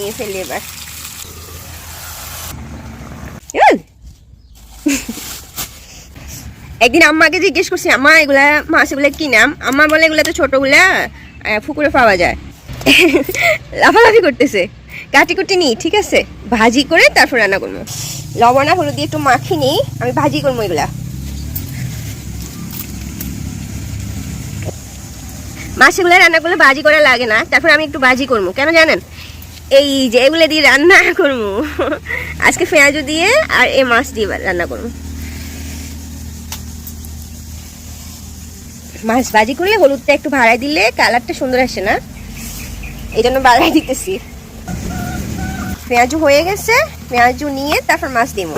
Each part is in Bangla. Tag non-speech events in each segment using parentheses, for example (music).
নিয়ে ফেলি এবার। (laughs) একদিন আম্মাকে জিজ্ঞেস করছি, আম্মা, এগুলা মাছ এগুলা কি নাম? আম্মা বলে, এগুলা তো ছোটগুলা পুকুরে পাওয়া যায়। (laughs) লাফালাফি করতেছে। কাটি কুটি নিই ঠিক আছে? ভাজি করে তারপর রান্না করব। লবণ আর হলুদ দিয়ে একটু মাখি নিই আমি ভাজি করব এগুলা। মাছগুলো রান্না করলে ভাজি করা লাগে না, তারপর আমি একটু ভাজি করব, কেন জানেন? এই যে, এগুলো দিয়ে রান্না করব। আজকে পেঁয়াজও দিয়ে আর এই মাছ দিয়ে রান্না করব। মাছ ভাজি করলে হলুদটা একটু ভাড়াই দিলে কালারটা সুন্দর আসে না? এই জন্য বাড়াই দিতেছি। পেঁয়াজু হয়ে গেছে পেঁয়াজু নিয়ে তারপর মাছ দিব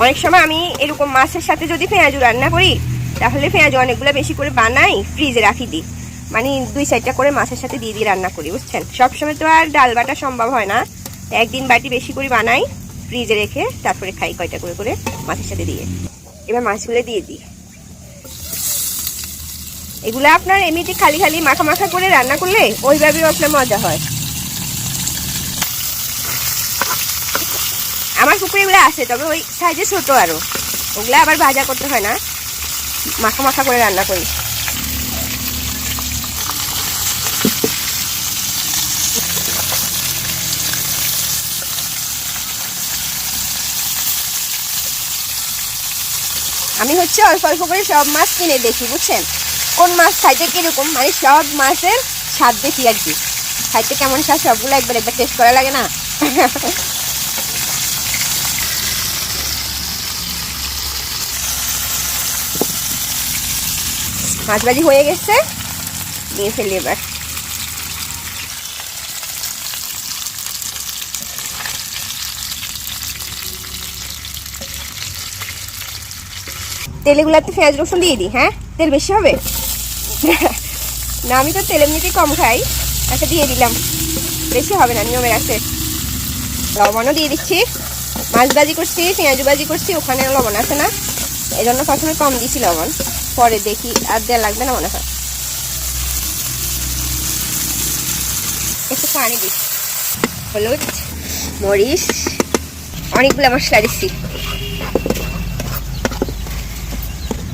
অনেক সময় আমি এরকম মাছের সাথে যদি পেঁয়াজু রান্না করি, তাহলে পেঁয়াজু অনেকগুলো বেশি করে বানাই ফ্রিজে রাখি দিই। মানে দুই সাইডটা করে মাছের সাথে দিয়ে দিয়ে রান্না করি, বুঝছেন? সবসময় তো আর ডাল বাটা সম্ভব হয় না। একদিন বাটি বেশি করে বানাই ফ্রিজে রেখে তারপরে খাই কয়টা করে করে মাছের সাথে দিয়ে। এবার মাছগুলো দিয়ে দিই। এগুলো আপনার এমনিতে খালি খালি মাখা মাখা করে রান্না করলে ওইভাবেও আপনার মজা হয়। আমার পুকুরে এগুলো আছে, তবে ওই সাইজে ছোট আরও। ওগুলো আবার ভাজা করতে হয় না। মাখা মাখা করে রান্না করি। আমি হচ্ছে অল্প অল্প করে সব মাছ কিনে দেখি, বুঝছেন? কোন মাছ খাইতে কীরকম? মানে সব মাছের স্বাদ দেখি আর কি। খাইতে কেমন স্বাদ, সবগুলো একবার একবার টেস্ট করা লাগে না? (laughs) মাছ ভাজি হয়ে গেছে। নিয়ে ফেলি এবার। তেলেগুলাতে পেঁয়াজ রসুন দিয়ে দিই হ্যাঁ? তেল বেশি হবে? না, আমি তো তেল এমনিতেই কম খাই। একটা দিয়ে দিলাম। বেশি হবে না, নিয়মের আছে। লবণও দিয়ে দিচ্ছি। মাছ ভাজি করছি পেঁয়াজু ভাজি করছি, ওখানে লবণ আছে না। এই জন্য প্রথমে কম দিয়েছি লবণ। পরে দেখি আর দেওয়া লাগবে না মনে হয়। একটু পানি দিই। হলুদ, মরিচ, অনেকগুলো মশলা দিচ্ছি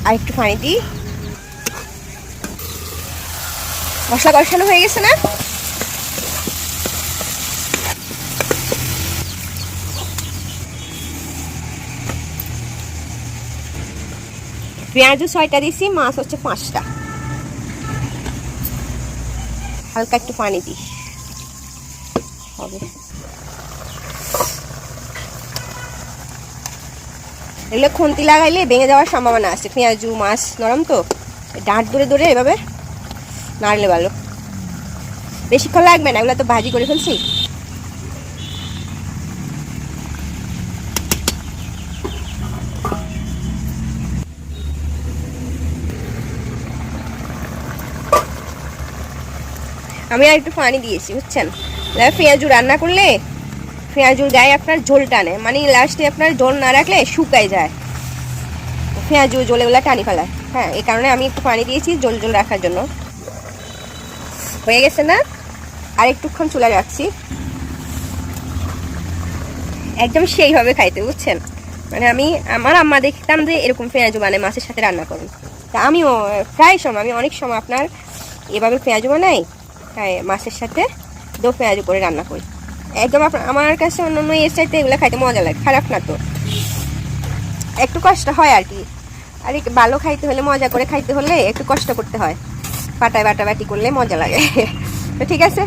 আর একটু পানি দিই। মশলা কষানো হয়ে গেছে না? পেঁয়াজও ছয়টা দিছি, মাছ হচ্ছে পাঁচটা। হালকা একটু পানি দিই। হবে। এগুলো খুন্তি লাগাইলে ভেঙে যাওয়ার সম্ভাবনা আছে। পেঁয়াজু, মাছ নরম তো ডাঁট ধরে ধরে এভাবে নাড়লে ভালো। বেশিক্ষণ লাগবে না, এগুলো তো ভাজি করে ফেলছি। আমি আর একটু পানি দিয়েছি, বুঝছেন? এবার পেঁয়াজু রান্না করলে পেঁয়াজুর গায়ে আপনার ঝোল টানে মানে লাস্টে আপনার ঝোল না রাখলে শুকায় যায়। পেঁয়াজু জলেগুলা টানি ফেলায়। হ্যাঁ এই কারণে আমি একটু পানি দিয়েছি জল জল রাখার জন্য। হয়ে গেছে না? আর একটুক্ষণ চুলা রাখছি। একদম সেইভাবে খাইতে, বুঝছেন? মানে আমি আমার আম্মা দেখতাম যে এরকম পেঁয়াজু বানায়, মাছের সাথে রান্না করুন তা আমিও, প্রায় সময়, আমি অনেক সময় আপনার এভাবে পেঁয়াজু বানাই হ্যাঁ মাছের সাথে, দো পেঁয়াজ করে রান্না করি। একদম আমার কাছে অন্য অন্য এর চাইতে এগুলো খাইতে মজা লাগে, খারাপ না তো। একটু কষ্ট হয় আর কি। আর ভালো খাইতে হলে, মজা করে খাইতে হলে একটু কষ্ট করতে হয়। পাটায় বাটা বাটি করলে মজা লাগে। তো ঠিক আছে?